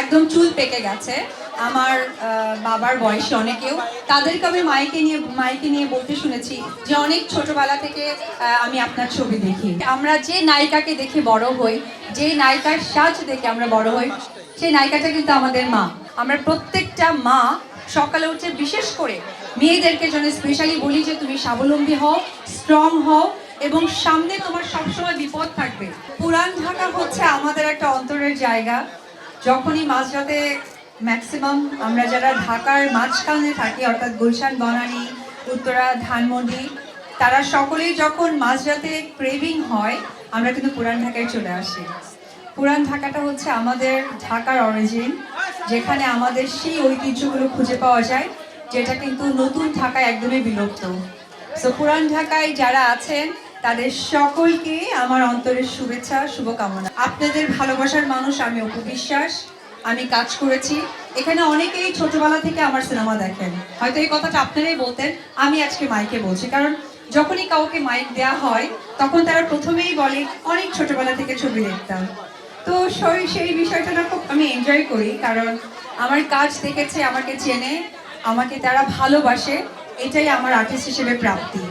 একদম চুল পেকে গেছে। আমার বাবার বয়সে অনেকেও। তাদেরকে আমি মাইকে নিয়ে মাইকে নিয়ে বলতে শুনেছি যে অনেক ছোটবেলা থেকে আমি আপনার ছবি দেখি। আমরা যে নায়িকাকে দেখে বড় হই, যে নায়িকার সাজ দেখে আমরা বড় হই, সেই নায়িকাটা কিন্তু আমাদের মা। আমরা প্রত্যেকটা মা সকালে উঠে বিশেষ করে মেয়েদেরকে জন্য স্পেশালি বলি যে তুমি স্বাবলম্বী হও স্ট্রং হও এবং সামনে তোমার সবসময় বিপদ থাকবে। পুরান ঢাকা হচ্ছে আমাদের একটা অন্তরের জায়গা। যখনই মাঝরাতে ম্যাক্সিমাম আমরা যারা ঢাকার মাঝখানে থাকি, অর্থাৎ গুলশান, বনানী, উত্তরা, ধানমন্ডি, তারা সকলেই যখন মাঝরাতে ক্রেভিং হয়, আমরা কিন্তু পুরান ঢাকায় চলে আসি। পুরান ঢাকাটা হচ্ছে আমাদের ঢাকার অরিজিন যেখানে আমাদের সেই ঐতিহ্যগুলো খুঁজে পাওয়া যায়, যেটা কিন্তু নতুন ঢাকায় একদমই বিলুপ্ত। সো পুরান ঢাকায় যারা আছেন তাদের সকলকে আমার অন্তরের শুভেচ্ছা, শুভকামনা। আপনাদের ভালোবাসার মানুষ, আমি অপু বিশ্বাস। আমি কাজ করেছি। এখানে অনেকেই ছোটবেলা থেকে আমার সিনেমা দেখেন। হয়তো এই কথাটা আপনারাই বলতেন, আমি আজকে মাইকে বলছি। কারণ যখনই কাউকে মাইক দেওয়া হয়, তখন তারা প্রথমেই বলে, অনেক ছোটবেলা থেকে ছবি দেখতাম। তো সেই সেই বিষয়টা না খুব আমি এনজয় করি, কারণ আমার কাজ দেখেছে, আমাকে চেনে, আমাকে তারা ভালোবাসে, এটাই আমার আর্টিস্ট হিসেবে প্রাপ্তি।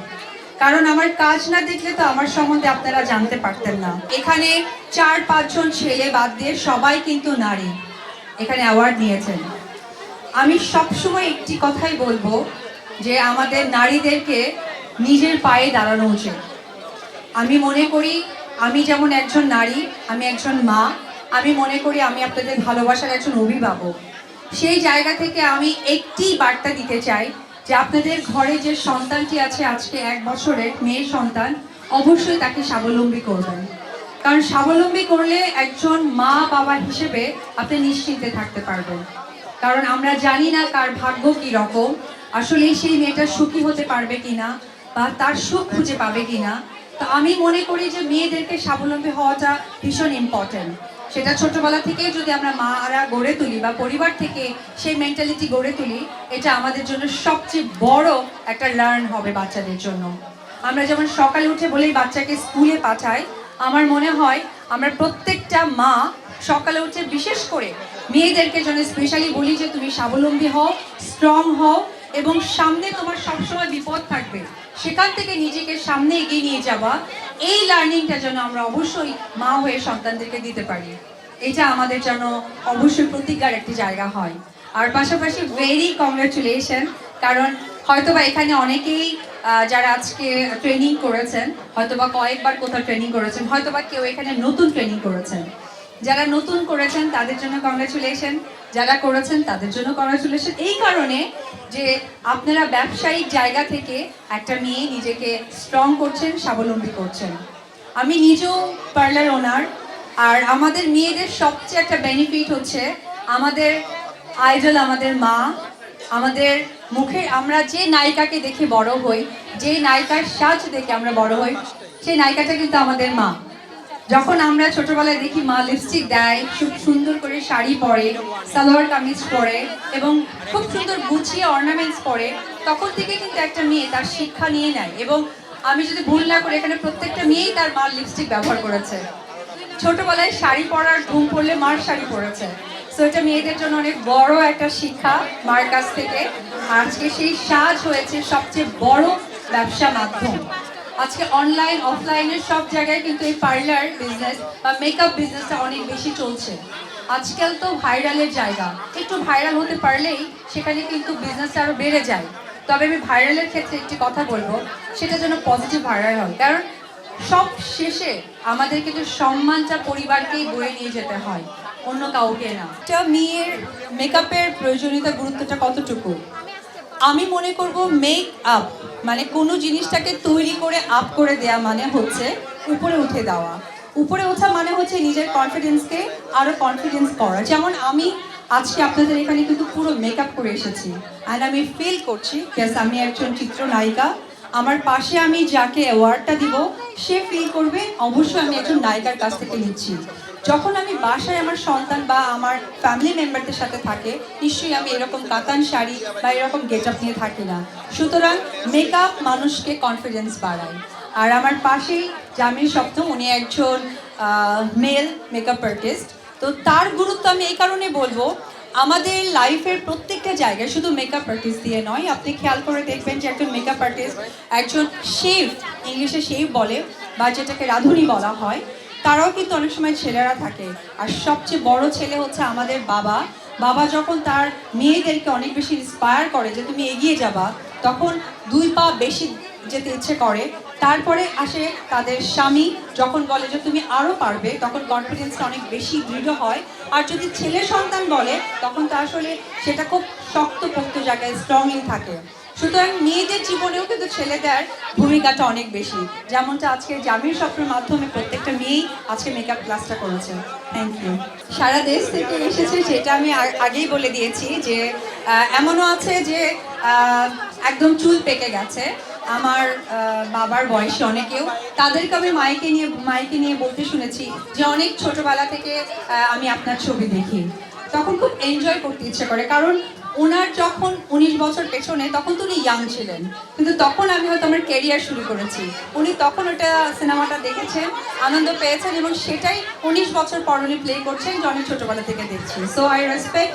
কারণ আমার কাজ না দেখলে তো আমার সম্বন্ধে আপনারা জানতে পারতেন না। এখানে চার, পাঁচজন ছেলে বাদ দিয়ে সবাই কিন্তু নারী। এখানে অ্যাওয়ার্ড নিয়েছেন। আমি সবসময় একটি কথাই বলব যে আমাদের নারীদেরকে নিজের পায়ে দাঁড়ানো উচিত। আমি মনে করি আমি যেমন একজন নারী, আমি একজন মা, আমি মনে করি আমি আপনাদের ভালোবাসার একজন অভিভাবক। সেই জায়গা থেকে আমি একটি বার্তা দিতে চাই যে আপনাদের ঘরে যে সন্তানটি আছে, আজকে এক বছরের মেয়ের সন্তান, অবশ্যই তাকে স্বাবলম্বী করবেন। কারণ স্বাবলম্বী করলে একজন মা বাবা হিসেবে আপনি নিশ্চিন্তে থাকতে পারবেন। কারণ আমরা জানি না কার ভাগ্য কি রকম, আসলে সেই মেয়েটা সুখী হতে পারবে কিনা বা তার সুখ খুঁজে পাবে কিনা। তো আমি মনে করি যে মেয়েদেরকে স্বাবলম্বী হওয়াটা ভীষণ ইম্পর্টেন্ট সেটা ছোটবেলা থেকে যদি আমরা মারা গড়ে তুলি বা পরিবার থেকে সেই মেন্টালিটি গড়ে তুলি, এটা আমাদের জন্য সবচেয়ে বড় একটা লার্ন হবে বাচ্চাদের জন্য। আমরা যেমন সকালে উঠে বলেই বাচ্চাকে স্কুলে পাঠাই, আমার মনে হয় আমরা প্রত্যেকটা মা সকালে উঠে বিশেষ করে মেয়েদেরকে জন্য স্পেশালি বলি যে, তুমি স্বাবলম্বী হও স্ট্রং হও এবং সামনে তোমার সবসময় বিপদ থাকবে। সেখান থেকে নিজেকে সামনে এগিয়ে নিয়ে যাওয়া। এই লার্নিংটা যেন আমরা অবশ্যই মা হয়ে সন্তানদেরকে দিতে পারি। এটা আমাদের যেন অবশ্যই প্রতিজ্ঞার একটি জায়গা হয়। আর পাশাপাশি ভেরি কংগ্রাচুলেশন কারণ হয়তোবা এখানে অনেকেই যারা আজকে ট্রেনিং করেছেন, হয়তোবা কয়েকবার কোথাও ট্রেনিং করেছেন, হয়তোবা কেউ এখানে নতুন ট্রেনিং করেছেন। যারা নতুন করেছেন, তাদের জন্য কংগ্রাচুলেশন যারা করেছেন, তাদের জন্য কংগ্রাচুলেশন এই কারণে যে আপনারা ব্যবসায়িক জায়গা থেকে একটা মেয়ে নিজেকে স্ট্রং করছেন, স্বাবলম্বী করছেন। আমি নিজেও পার্লার ওনার আর আমাদের মেয়েদের সবচেয়ে একটা বেনিফিট হচ্ছে আমাদের আইডল আমাদের মা, আমাদের মুখে আমরা যে নায়িকাকে দেখে বড় হই, যে নায়িকার সাজ দেখে আমরা বড় হই, সেই নায়িকাটা কিন্তু আমাদের মা। যখন আমরা ছোটবেলায় দেখি মা লিপস্টিক দেয়, খুব সুন্দর করে শাড়ি পরে, সালোয়ার কামিজ পরে এবং খুব সুন্দর গুছিয়ে অর্নামেন্টস পরে, তখন থেকে কিন্তু একটা মেয়ে তার শিক্ষা নিয়ে নেয় এবং আমি যদি ভুল না করি এখানে প্রত্যেকটা মেয়েই তার মার লিপস্টিক ব্যবহার করেছে। ছোটবেলায় শাড়ি পরার ঘুম পড়লে মার শাড়ি পরেছে। সো এটা মেয়েদের জন্য অনেক বড় একটা শিক্ষা মার কাছ থেকে। আজকে সেই সাজ হয়েছে সবচেয়ে বড় ব্যবসা মাধ্যম। আজকে অনলাইন অফলাইনের সব জায়গায় কিন্তু এই পার্লার বিজনেস বা মেকআপ বিজনেসটা অনেক বেশি চলছে। আজকাল তো ভাইরালের জায়গা। একটু ভাইরাল হতে পারলেই সেখানে কিন্তু বিজনেসটা আরও বেড়ে যায়। তবে আমি ভাইরালের ক্ষেত্রে একটি কথা বলব, সেটা যেন পজিটিভ ভাইরাল হয়। কারণ সব শেষে আমাদের কিন্তু সম্মানটা পরিবারকেই বয়ে নিয়ে যেতে হয়, অন্য কাউকে না। একটা মেয়ের মেকআপের প্রয়োজনীয়তা গুরুত্বটা কতটুকু? আমি মনে করব মেক আপ মানে কোনো জিনিসটাকে তৈরি করে আপ করে দেয়া মানে হচ্ছে উপরে উঠে দেওয়া। উপরে ওঠা মানে হচ্ছে নিজের কনফিডেন্সকে আরও কনফিডেন্স করা। যেমন আমি আজকে আপনাদের এখানে কিন্তু পুরো মেকআপ করে এসেছি। অ্যান্ড আমি ফিল করছি গ্যাস আমি একজন চিত্রনায়িকা। আমার পাশে আমি যাকে অ্যাওয়ার্ডটা দিব সে ফিল করবে, অবশ্যই আমি একজন নায়িকার কাছ থেকে নিচ্ছি। যখন আমি বাসায় আমার সন্তান বা আমার ফ্যামিলি মেম্বারদের সাথে থাকে, নিশ্চয়ই আমি এরকম কাতান শাড়ি বা এরকম গেট আপ নিয়ে থাকি না। সুতরাং মেকআপ মানুষকে কনফিডেন্স বাড়ায়। আর আমার পাশেই জামিল সপ্তম, উনি একজন মেল মেকআপ আর্টিস্ট তো তার গুরুত্ব আমি এই কারণে বলব, আমাদের লাইফের প্রত্যেকটা জায়গায় শুধু মেকআপ আর্টিস্ট দিয়ে নয়, আপনি খেয়াল করে দেখবেন যে একজন মেকআপ আর্টিস্ট একজন শেভ ইংলিশে শেভ বলে বা যেটাকে রাঁধুনি বলা হয়, তারাও কিন্তু অনেক সময় ছেলেরা থাকে। আর সবচেয়ে বড় ছেলে হচ্ছে আমাদের বাবা। বাবা যখন তার মেয়েদেরকে অনেক বেশি ইন্সপায়ার করে যে তুমি এগিয়ে যাবা, তখন দুই পা বেশি যেতে ইচ্ছে করে। তারপরে আসে তাদের স্বামী যখন বলে যে তুমি আরও পারবে, তখন কনফিডেন্সটা অনেক বেশি দৃঢ় হয়। আর যদি ছেলে সন্তান বলে, তখন তা আসলে সেটা খুব শক্তপোক্ত জায়গায় স্ট্রংলি থাকে। সুতরাং মেয়েদের জীবনেও কিন্তু ছেলেদের ভূমিকাটা অনেক বেশি। যেমনটা আজকে জামির স্বপ্নের মাধ্যমে প্রত্যেকটা মেয়েই আজকে মেকআপ ক্লাসটা করেছে। থ্যাংক ইউ সারা দেশ থেকে এসেছে সেটা আমি আগেই বলে দিয়েছি যে এমনও আছে যে একদম চুল পেকে গেছে। আমার বাবার বয়সে অনেকেও। তাদেরকে আমি মাইকে নিয়ে মাইকে নিয়ে বলতে শুনেছি যে, অনেক ছোটবেলা থেকে আমি আপনার ছবি দেখি। তখন খুব এনজয় করতে ইচ্ছে করে। কারণ ওনার যখন উনিশ বছর পেছনে, তখন তো উনি ইয়াং ছিলেন। কিন্তু তখন আমি হয়তো আমার ক্যারিয়ার শুরু করেছি। উনি তখন ওটা সিনেমাটা দেখেছেন, আনন্দ পেয়েছেন এবং সেটাই উনিশ বছর পর উনি প্লে করছেন যে অনেক ছোটবেলা থেকে দেখছি। So I respect